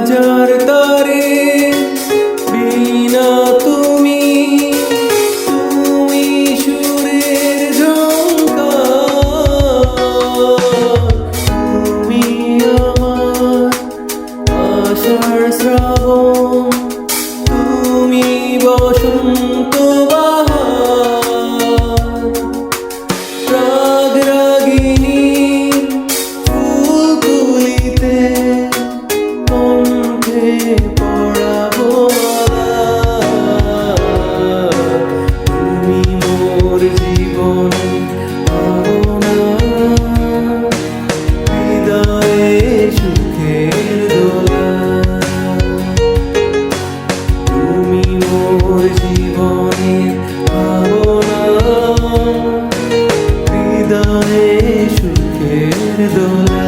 হাজার তারে বিনা তুমি তুমি সুরের ঝঙ্কা তুমি আমার আশার শ্রাবণ। হৃদয়ে সুখের দোলা